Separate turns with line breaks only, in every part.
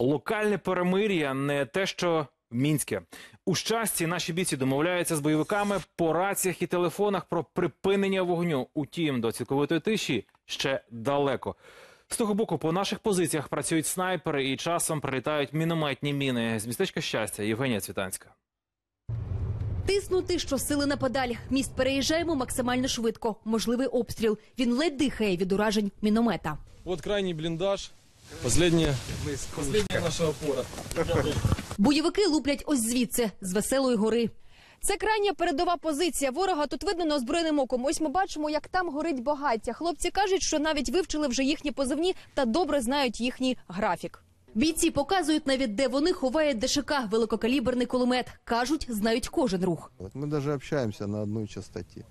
Локальне перемир'я не те, що мінське. У щасті наші бійці домовляються з бойовиками по раціях і телефонах про припинення вогню. Утім, до цілковитої тиші ще далеко. З того боку, по наших позиціях працюють снайпери і часом прилітають мінометні міни. З містечка щастя, Євгенія Цвітанська.
Тиснути щосили на педаль. Міст переїжджаємо максимально швидко. Можливий обстріл. Він ледь дихає від уражень міномета.
Вот крайний блиндаж. Последняя, последняя наша опора.
Бойовики луплять ось звідси, з веселої гори.
Це крайня передова позиція ворога. Тут видно неозброєним оком. Ось ми бачимо, як там горить багаття. Хлопці кажуть, що навіть вивчили вже їхні позивні та добре знають їхній графік.
Бійці показують навіть, де вони ховають ДШК, великокаліберний кулемет. Кажуть, знають кожен рух.
Мы даже общаемся на одной частоте.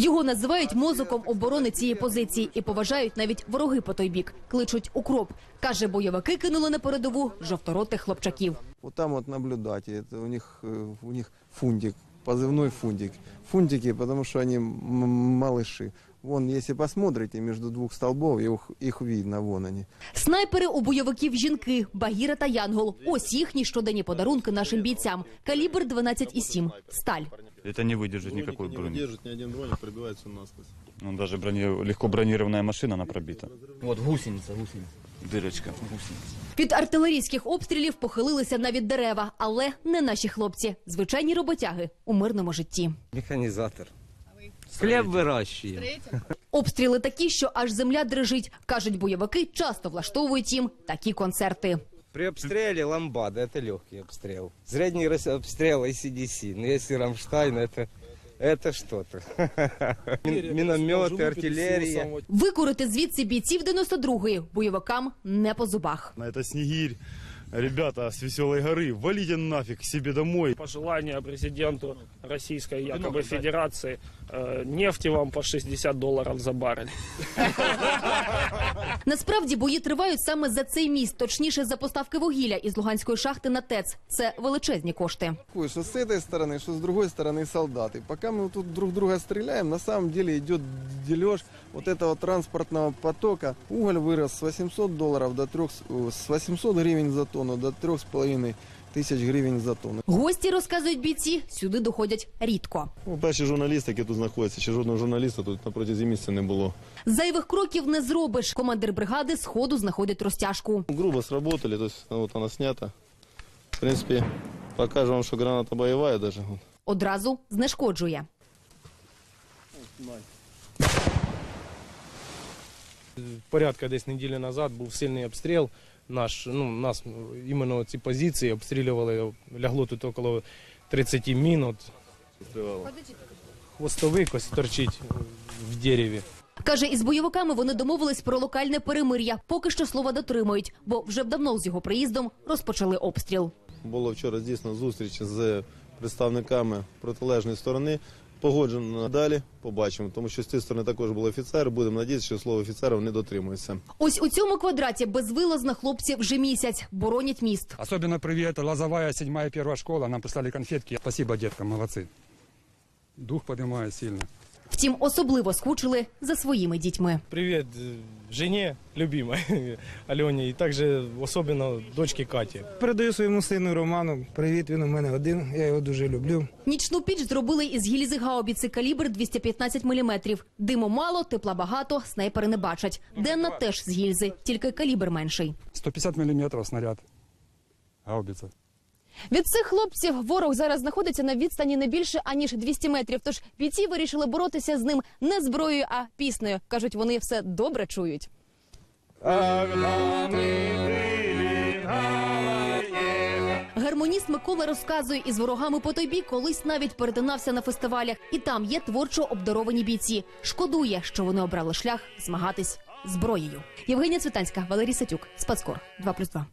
Його називають мозоком оборони цієї позиції і поважають навіть вороги по той бік. Кличуть укроп. Каже, бойовики кинули на передову жовторотих хлопчаків.
Вот там вот наблюдайте, это у них, э, у них фунтик, позывной фунтик. Фунтики, потому что они м- малыши. Вон, если посмотрите, между двух столбов, их, их видно, вон они.
Снайпери у бойовиків жінки, Багіра та Янгол. Ось їхні щоденні подарунки нашим бійцям. Калібр 12,7. Сталь.
Это не выдержит никакой
не
брони.
выдержит, ни один дроник пробивается насквозь.
Ну, даже брони... легко бронированная машина, она пробита.
Вот гусеница, гусеница.
Дырочка, гусеница.
Від артилерійських обстрілів похилилися навіть дерева, але не наші хлопці, звичайні роботяги у мирному житті.
Механизатор. Хлеб выращиваем.
Обстріли такі, що аж земля дрижить. кажуть бойовики, часто влаштовують їм такі концерти.
При обстреле ламбада это легкий обстрел. Средний рас- обстрел ACDC. Но если Рамштайн, это, это что-то. Мин- Минометы, артиллерия.
Викурити звідси бійців 92-ї бойовикам не по зубах.
На это Снегирь. Ребята с веселой горы, валите нафиг к себе домой.
пожелание президенту Российской якобы Федерации э, нефти вам по 60 долларов за баррель.
Насправді бої тривають саме за цей міст, точніше за поставки вугілля із Луганської шахти на ТЕЦ. Це величезні кошти.
Ой, Что с этой стороны, что с другой стороны солдаты. Пока мы тут друг друга стреляем, на самом деле идет дележ вот этого транспортного потока. Уголь вырос с 800 долларов до 3, с 800 гривен за тонну до 3,5 тысяч гривен за тонну.
Гості розказують бійці, сюди доходять рідко.
Ну, перші журналісти, які тут знаходяться, ще жодного журналіста тут на протязі місяця не було.
Зайвих кроків не зробиш. Командир бригади сходу знаходить розтяжку.
Грубо сработали, то есть ну, вот она снята. В принципе, покажу вам, что граната боевая даже.
Одразу знешкоджує.
Порядка десь неділі назад був сильний обстріл. Наш, ну, нас іменно ці позиції обстрілювали, лягло тут около 30 мін. От. Хвостовик ось торчить в дереві.
Каже, із бойовиками вони домовились про локальне перемир'я. Поки що слова дотримують, бо вже б давно з його приїздом розпочали обстріл.
Було вчора здійснено зустріч з представниками протилежної сторони. Погоджено далі, побачимо, тому що з цієї сторони також були офіцери. Будемо надіятися, що слово офіцерів не дотримується.
Ось у цьому квадраті безвилазно хлопці вже місяць боронять міст.
Особливо привіт, лазовая, Лозовая, і первая школа. Нам прислали конфетки. Спасибо, діткам, молодці. Дух піднімає сильно.
Втім, особливо скучили за своїми дітьми.
Привіт е, жені, любимой Альоні, і також особливо дочці Каті.
Передаю своєму сину Роману. Привіт, він у мене один. Я його дуже люблю.
Нічну піч зробили із гільзи гаубіці калібр 215 мм. Диму мало, тепла багато, снайпери не бачать. Денна теж з гільзи, тільки калібр менший.
150 миллиметров снаряд. Гаубица.
Від цих хлопців ворог зараз знаходиться на відстані не більше аніж 200 метрів. Тож бійці вирішили боротися з ним не зброєю, а піснею. кажуть, вони все добре чують.
Гармоніст Микола розказує, із ворогами по той бік колись навіть перетинався на фестивалях, і там є творчо обдаровані бійці. Шкодує, що вони обрали шлях змагатись зброєю. Євгенія Цвітанська, Валерій Сатюк, Спецкор 2+,2.